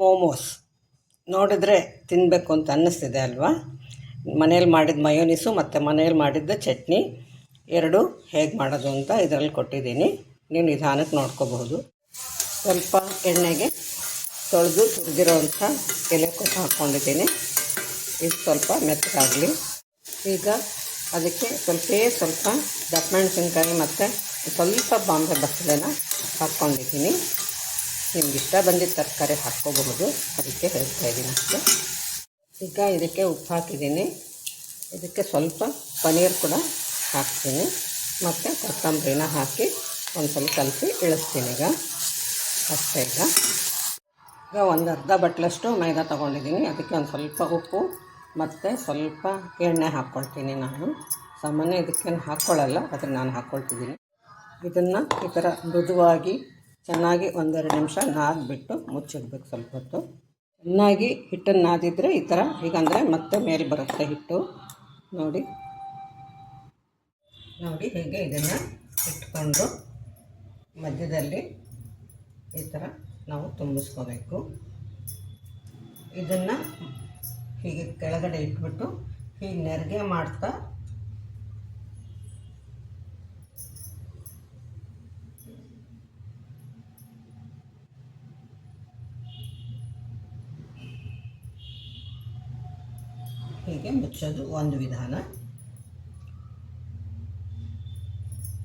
ಮೋಮೋಸ್ ನೋಡಿದ್ರೆ ತಿನ್ನಬೇಕು ಅಂತ ಅನ್ನಿಸ್ತಿದೆ ಅಲ್ವಾ? ಮನೇಲಿ ಮಾಡಿದ ಮಯೋನಿಸು ಮತ್ತು ಮನೇಲಿ ಮಾಡಿದ್ದ ಚಟ್ನಿ, ಎರಡು ಹೇಗೆ ಮಾಡೋದು ಅಂತ ಇದರಲ್ಲಿ ಕೊಟ್ಟಿದ್ದೀನಿ. ನೀವು ನಿಧಾನಕ್ಕೆ ನೋಡ್ಕೋಬಹುದು. ಸ್ವಲ್ಪ ಎಣ್ಣೆಗೆ ತೊಳೆದು ತುರಿದಿರೋವಂಥ ಎಲೆ ಕೊಟ್ಟು ಹಾಕ್ಕೊಂಡಿದ್ದೀನಿ. ಇದು ಸ್ವಲ್ಪ ಮೆತ್ತಗಾಗಲಿ. ಈಗ ಅದಕ್ಕೆ ಸ್ವಲ್ಪ ಸ್ವಲ್ಪ ದಪ್ಪ ಮೆಣಸಿನ್ಕಾಯಿ ಮತ್ತು ಸ್ವಲ್ಪ ಬಾಂಬೆ ಬಸಳೆನ ಹಾಕ್ಕೊಂಡಿದ್ದೀನಿ. ನಿಮ್ಗೆ ಇಷ್ಟ ಬಂದಿದ್ದ ತರಕಾರಿ ಹಾಕ್ಕೋಬಹುದು ಅದಕ್ಕೆ ಹೇಳ್ತಾ ಇದ್ದೀನಿ ಅಷ್ಟೇ. ಈಗ ಇದಕ್ಕೆ ಉಪ್ಪು ಹಾಕಿದ್ದೀನಿ. ಇದಕ್ಕೆ ಸ್ವಲ್ಪ ಪನೀರ್ ಕೂಡ ಹಾಕ್ತೀನಿ. ಮತ್ತು ಕೊತ್ತಂಬರಿನ ಹಾಕಿ ಒಂದು ಸ್ವಲ್ಪ ಕಲಸಿ ಇಳಿಸ್ತೀನಿ ಈಗ. ಅಷ್ಟೇ ಈಗ. ಈಗ ಒಂದು ಅರ್ಧ ಬಟ್ಲಷ್ಟು ಮೈದಾ ತೊಗೊಂಡಿದ್ದೀನಿ. ಅದಕ್ಕೆ ಒಂದು ಸ್ವಲ್ಪ ಉಪ್ಪು ಮತ್ತು ಸ್ವಲ್ಪ ಎಣ್ಣೆ ಹಾಕ್ಕೊಳ್ತೀನಿ ನಾನು. ಸಾಮಾನ್ಯ ಇದಕ್ಕೇನು ಹಾಕ್ಕೊಳ್ಳಲ್ಲ ಆದರೆ ನಾನು ಹಾಕ್ಕೊಳ್ತಿದ್ದೀನಿ ಇದನ್ನು ಈ ಥರ ಮೃದುವಾಗಿ ಚೆನ್ನಾಗಿ ಒಂದೆರಡು ನಿಮಿಷ ನಾದ್ಬಿಟ್ಟು ಮುಚ್ಚಿಡ್ಬೇಕು ಸ್ವಲ್ಪ ಹೊತ್ತು. ಚೆನ್ನಾಗಿ ಹಿಟ್ಟನ್ನು ನಾದಿದ್ರೆ ಈ ಥರ, ಹೀಗಂದರೆ ಮತ್ತೆ ಮೇಲೆ ಬರುತ್ತೆ ಹಿಟ್ಟು. ನೋಡಿ. ನೋಡಿ ಹೀಗೆ ಇದನ್ನು ಇಟ್ಕೊಂಡು ಮಧ್ಯದಲ್ಲಿ ಈ ಥರ ನಾವು ತುಂಬಿಸ್ಕೋಬೇಕು. ಇದನ್ನು ಹೀಗೆ ಕೆಳಗಡೆ ಇಟ್ಬಿಟ್ಟು ಹೀಗೆ ನೆರಿಗೆ ಮಾಡ್ತಾ ಹೀಗೆ ಮುಚ್ಚೋದು ಒಂದು ವಿಧಾನ.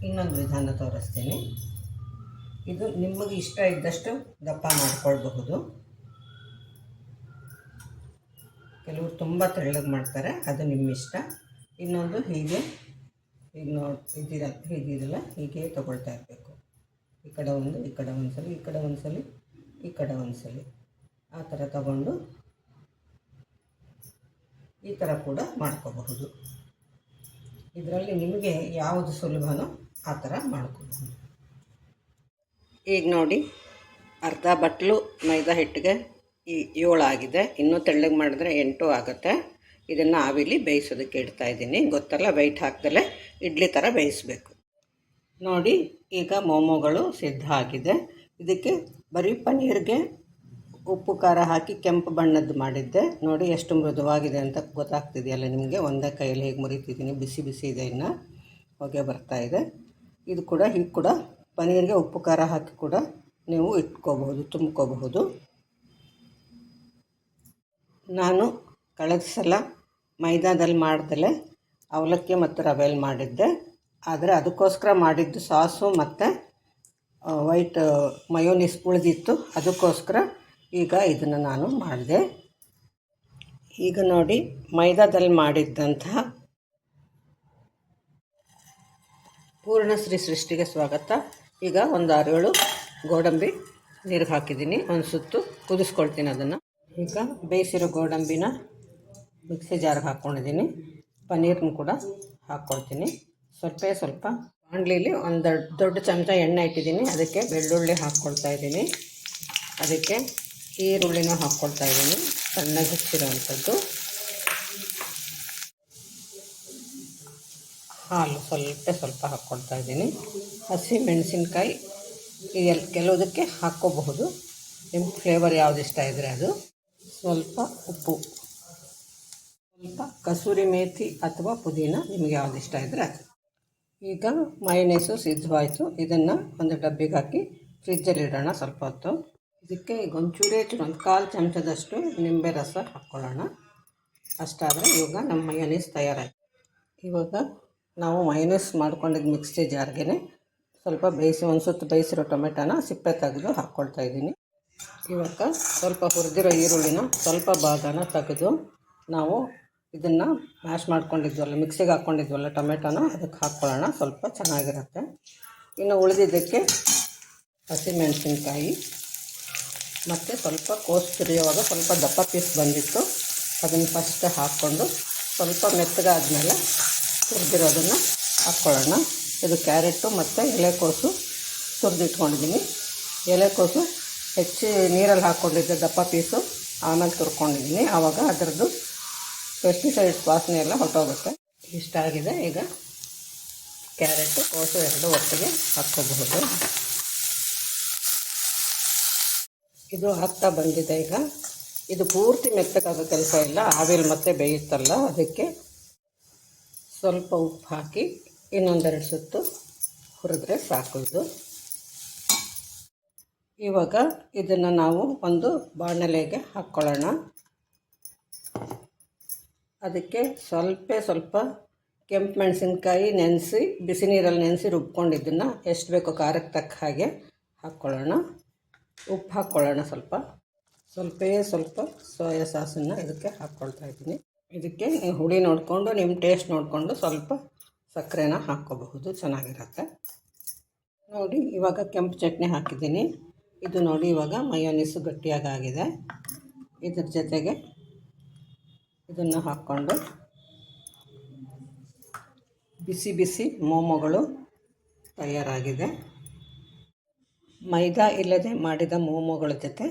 ಇನ್ನೊಂದು ವಿಧಾನ ತೋರಿಸ್ತೀನಿ. ಇದು ನಿಮಗೆ ಇಷ್ಟ ಇದ್ದಷ್ಟು ದಪ್ಪ ಮಾಡಿಕೊಳ್ಬಹುದು. ಕೆಲವರು ತುಂಬ ತೆಳ್ಳಗೆ ಮಾಡ್ತಾರೆ, ಅದು ನಿಮ್ಮ ಇಷ್ಟ ಇನ್ನೊಂದು ಹೀಗೆ ಈಗ ನೋಡಿ ಇದಿರ, ಹೀಗಿರಲ್ಲ, ಹೀಗೆ ತೊಗೊಳ್ತಾ ಇರಬೇಕು. ಈ ಕಡೆ ಒಂದು ಈ ಕಡೆ ಒಂದು ಈ ಕಡೆ ಒಂದು ಈ ಕಡೆ ಒಂದು ಆ ಥರ ತಗೊಂಡು ಈ ಥರ ಕೂಡ ಮಾಡ್ಕೋಬಹುದು. ಇದರಲ್ಲಿ ನಿಮಗೆ ಯಾವುದು ಸುಲಭನೋ ಆ ಥರ ಮಾಡ್ಕೋಬಹುದು. ಈಗ ನೋಡಿ, ಅರ್ಧ ಬಟ್ಲು ಮೈದಾ ಹಿಟ್ಟಿಗೆ ಈ ಏಳು ಆಗಿದೆ. ಇನ್ನೂ ತೆಳ್ಳಗೆ ಮಾಡಿದ್ರೆ ಎಂಟು ಆಗುತ್ತೆ. ಇದನ್ನು ಆವಿಲಿ ಬೇಯಿಸೋದಕ್ಕೆ ಇಡ್ತಾ ಇದ್ದೀನಿ. ಗೊತ್ತಲ್ಲ ವೆಯ್ಟ್ ಹಾಕ್ದಲೇ ಇಡ್ಲಿ ಥರ ಬೇಯಿಸಬೇಕು. ನೋಡಿ, ಈಗ ಮೋಮೋಗಳು ಸಿದ್ಧ ಆಗಿದೆ. ಇದಕ್ಕೆ ಬರೀ ಪನ್ನೀರ್ಗೆ ಉಪ್ಪು, ಖಾರ ಹಾಕಿ ಕೆಂಪು ಬಣ್ಣದ್ದು ಮಾಡಿದ್ದೆ. ನೋಡಿ ಎಷ್ಟು ಮೃದುವಾಗಿದೆ ಅಂತ ಗೊತ್ತಾಗ್ತಿದೆಯಲ್ಲ ನಿಮಗೆ? ಒಂದೇ ಕೈಯಲ್ಲಿ ಹೇಗೆ ಮುರಿತಿದ್ದೀನಿ, ಬಿಸಿ ಬಿಸಿ ಇದೆ ಇನ್ನು. ಹೊಗೆ ಬರ್ತಾ ಇದೆ. ಇದು ಕೂಡ, ಹೀಗೆ ಕೂಡ. ಪನೀರಿಗೆ ಉಪ್ಪು, ಖಾರ ಹಾಕಿ ಕೂಡ ನೀವು ಇಟ್ಕೋಬಹುದು, ತುಂಬ್ಕೋಬಹುದು. ನಾನು ಕಳೆದ ಸಲ ಮೈದಾದಲ್ಲಿ ಮಾಡಿದಲೆ ಅವಲಕ್ಕಿ ಮತ್ತು ರವೆಯಲ್ಲಿ ಮಾಡಿದ್ದೆ. ಆದರೆ ಅದಕ್ಕೋಸ್ಕರ ಮಾಡಿದ್ದು ಸಾಸು ಮತ್ತು ವೈಟ್, ಮಯೋನಿಸ್ ಉಳಿದಿತ್ತು. ಅದಕ್ಕೋಸ್ಕರ ಈಗ ಇದನ್ನು ನಾನು ಮಾಡಿದೆ. ಈಗ ನೋಡಿ ಮೈದಾದಲ್ಲಿ ಮಾಡಿದ್ದಂತಹ ಪೂರ್ಣಶ್ರೀ ಸೃಷ್ಟಿಗೆ ಸ್ವಾಗತ. ಈಗ ಒಂದು ಆರೇಳು ಗೋಡಂಬಿ ನೀರಿಗೆ ಹಾಕಿದ್ದೀನಿ. ಒಂದು ಸುತ್ತು ಕುದಿಸ್ಕೊಳ್ತೀನಿ ಅದನ್ನು. ಈಗ ಬೇಯಿಸಿರೋ ಗೋಡಂಬಿನ ಮಿಕ್ಸಿ ಜಾರ್ಗೆ ಹಾಕ್ಕೊಂಡಿದ್ದೀನಿ ಪನ್ನೀರ್ನ ಕೂಡ ಹಾಕ್ಕೊಳ್ತೀನಿ ಸ್ವಲ್ಪ ಸ್ವಲ್ಪ ಬಾಣಲಿಲಿ ಒಂದು ದೊಡ್ಡ ದೊಡ್ಡ ಚಮಚ ಎಣ್ಣೆ ಇಟ್ಟಿದ್ದೀನಿ. ಅದಕ್ಕೆ ಬೆಳ್ಳುಳ್ಳಿ ಹಾಕ್ಕೊಳ್ತಾ ಇದ್ದೀನಿ. ಅದಕ್ಕೆ ಈರುಳ್ಳಿನೂ ಹಾಕ್ಕೊಳ್ತಾ ಇದ್ದೀನಿ. ಸಣ್ಣಗೆ ಹೆಚ್ಚಿರೋವಂಥದ್ದು. ಹಾಲು ಸ್ವಲ್ಪ ಸ್ವಲ್ಪ ಹಾಕ್ಕೊಳ್ತಾ ಇದ್ದೀನಿ. ಹಸಿ ಮೆಣಸಿನ್ಕಾಯಿ ಎಲ್ ಕೆಲವುದಕ್ಕೆ ಹಾಕ್ಕೋಬಹುದು. ನಿಮ್ಮ ಫ್ಲೇವರ್ ಯಾವ್ದು ಇಷ್ಟ ಇದ್ದರೆ ಅದು. ಸ್ವಲ್ಪ ಉಪ್ಪು. ಸ್ವಲ್ಪ ಕಸೂರಿ ಮೇಥಿ ಅಥವಾ ಪುದೀನ ನಿಮಗೆ ಯಾವ್ದು ಇಷ್ಟ ಇದ್ದರೆ ಅದು. ಈಗ ಮಯನೇಸು ಸಿದ್ಧವಾಯಿತು. ಇದನ್ನು ಒಂದು ಡಬ್ಬಿಗೆ ಹಾಕಿ ಫ್ರಿಜ್ಜಲ್ಲಿ ಇಡೋಣ ಸ್ವಲ್ಪ ಹೊತ್ತು. ಇದಕ್ಕೆ ಈಗ ಒಂಚೂರೇ ಚೂರು ಒಂದು ಕಾಲು ಚಮಚದಷ್ಟು ನಿಂಬೆ ರಸ ಹಾಕ್ಕೊಳ್ಳೋಣ ಅಷ್ಟಾದರೆ ಇವಾಗ ನಮ್ಮ ಮಯೋನೀಸ್ ತಯಾರಾಯಿತು. ಇವಾಗ ನಾವು ಮಯೋನೀಸ್ ಮಾಡ್ಕೊಂಡಿದ್ದ ಮಿಕ್ಸಿ ಜಾರ್ಗೆ ಸ್ವಲ್ಪ ಬೇಯಿಸಿ, ಒಂದು ಸುತ್ತು ಬೇಯಿಸಿರೋ ಟೊಮೆಟೊನ ಸಿಪ್ಪೆ ತೆಗೆದು ಹಾಕ್ಕೊಳ್ತಾ ಇದ್ದೀನಿ. ಇವಾಗ ಸ್ವಲ್ಪ ಹುರಿದಿರೋ ಈರುಳ್ಳಿನ ಸ್ವಲ್ಪ ಭಾಗನ ತೆಗೆದು ನಾವು ಇದನ್ನು ಮ್ಯಾಶ್ ಮಾಡ್ಕೊಂಡಿದ್ವಲ್ಲ ಮಿಕ್ಸಿಗೆ ಹಾಕ್ಕೊಂಡಿದ್ವಲ್ಲ ಟೊಮೆಟೊನ ಅದಕ್ಕೆ ಹಾಕ್ಕೊಳ್ಳೋಣ ಸ್ವಲ್ಪ ಚೆನ್ನಾಗಿರುತ್ತೆ. ಇನ್ನು ಉಳಿದಿದ್ದಕ್ಕೆ ಹಸಿಮೆಣಸಿನ್ಕಾಯಿ. ಮತ್ತು ಸ್ವಲ್ಪ ಕೋಸು ತುರಿಯುವಾಗ ಸ್ವಲ್ಪ ದಪ್ಪ ಪೀಸ್ ಬಂದಿತ್ತು. ಅದನ್ನು ಫಸ್ಟ್ ಹಾಕ್ಕೊಂಡು ಸ್ವಲ್ಪ ಮೆತ್ತಗಾದ್ಮೇಲೆ ತುರಿದಿರೋದನ್ನು ಹಾಕ್ಕೊಳ್ಳೋಣ ಇದು ಕ್ಯಾರೆಟು ಮತ್ತು ಎಲೆಕೋಸು ತುರಿದಿಟ್ಕೊಂಡಿದ್ದೀನಿ. ಎಲೆಕೋಸು ಹೆಚ್ಚಿ ನೀರಲ್ಲಿ ಹಾಕ್ಕೊಂಡಿದ್ದೆ ದಪ್ಪ ಪೀಸು ಆಮೇಲೆ ತುರ್ಕೊಂಡಿದ್ದೀನಿ. ಆವಾಗ ಅದರದ್ದು ಪೆಸ್ಟಿಸೈಡ್ಸ್ ವಾಸನೆ ಎಲ್ಲ ಹೊರಟೋಗುತ್ತೆ. ಇಷ್ಟಾಗಿದೆ. ಈಗ ಕ್ಯಾರೆಟು, ಕೋಸು ಎರಡು ಒಟ್ಟಿಗೆ ಹಾಕ್ಕೋಬಹುದು. ಇದು ಹತ್ತ ಬಂದಿದೆ ಈಗ. ಇದು ಪೂರ್ತಿ ಮೆತ್ತಗಾದ ಕೆಲಸ ಇಲ್ಲ. ಆವಿಲ್ ಮತ್ತೆ ಬೇಯುತ್ತಲ್ಲ ಅದಕ್ಕೆ ಸ್ವಲ್ಪ ಉಪ್ಪು ಹಾಕಿ ಇನ್ನೊಂದೆರಡು ಸುತ್ತು ಹುರಿದ್ರೆ ಸಾಕು ಇದು. ಇವಾಗ ಇದನ್ನು ನಾವು ಒಂದು ಬಾಣಲೆಗೆ ಹಾಕ್ಕೊಳ್ಳೋಣ ಅದಕ್ಕೆ ಸ್ವಲ್ಪ ಸ್ವಲ್ಪ ಕೆಂಪು ಮೆಣಸಿನ್ಕಾಯಿ ನೆನೆಸಿ, ಬಿಸಿ ನೀರಲ್ಲಿ ನೆನೆಸಿ ರುಬ್ಕೊಂಡಿದ್ದನ್ನು ಎಷ್ಟು ಬೇಕೋ ಖಾರಕ್ಕೆ ತಕ್ಕ ಹಾಗೆ ಹಾಕ್ಕೊಳ್ಳೋಣ ಉಪ್ಪು ಹಾಕ್ಕೊಳ್ಳೋಣ ಸ್ವಲ್ಪ. ಸ್ವಲ್ಪವೇ ಸ್ವಲ್ಪ ಸೋಯಾ ಸಾಸನ್ನು ಇದಕ್ಕೆ ಹಾಕ್ಕೊಳ್ತಾ ಇದ್ದೀನಿ. ಇದಕ್ಕೆ ಹುಳಿ ನೋಡಿಕೊಂಡು ನಿಮ್ಮ ಟೇಸ್ಟ್ ನೋಡಿಕೊಂಡು ಸ್ವಲ್ಪ ಸಕ್ಕರೆನ ಹಾಕ್ಕೋಬಹುದು. ಚೆನ್ನಾಗಿರುತ್ತೆ. ನೋಡಿ, ಇವಾಗ ಕೆಂಪು ಚಟ್ನಿ ಹಾಕಿದ್ದೀನಿ. ಇದು ನೋಡಿ, ಇವಾಗ ಮಯೋನೀಸು ಗಟ್ಟಿಯಾಗಿ ಆಗಿದೆ ಇದ್ರ ಜೊತೆಗೆ ಇದನ್ನು ಹಾಕ್ಕೊಂಡು ಬಿಸಿ ಬಿಸಿ ಮೋಮೋಗಳು ತಯಾರಾಗಿದೆ. ಮೈದಾ ಇಲ್ಲದೆ ಮಾಡಿದ ಮೋಮೋಗಳ ಜೊತೆ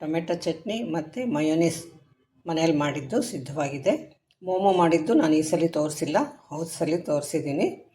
ಟೊಮೆಟೊ ಚಟ್ನಿ ಮತ್ತು ಮಯೋನೀಸ್ ಮನೆಯಲ್ಲಿ ಮಾಡಿದ್ದು ಸಿದ್ಧವಾಗಿದೆ. ಮೋಮೋ ಮಾಡಿದ್ದು ನಾನು ಈ ಸಲ ತೋರಿಸಿಲ್ಲ. ಹೋದ ಸಲ ತೋರಿಸಿದ್ದೀನಿ.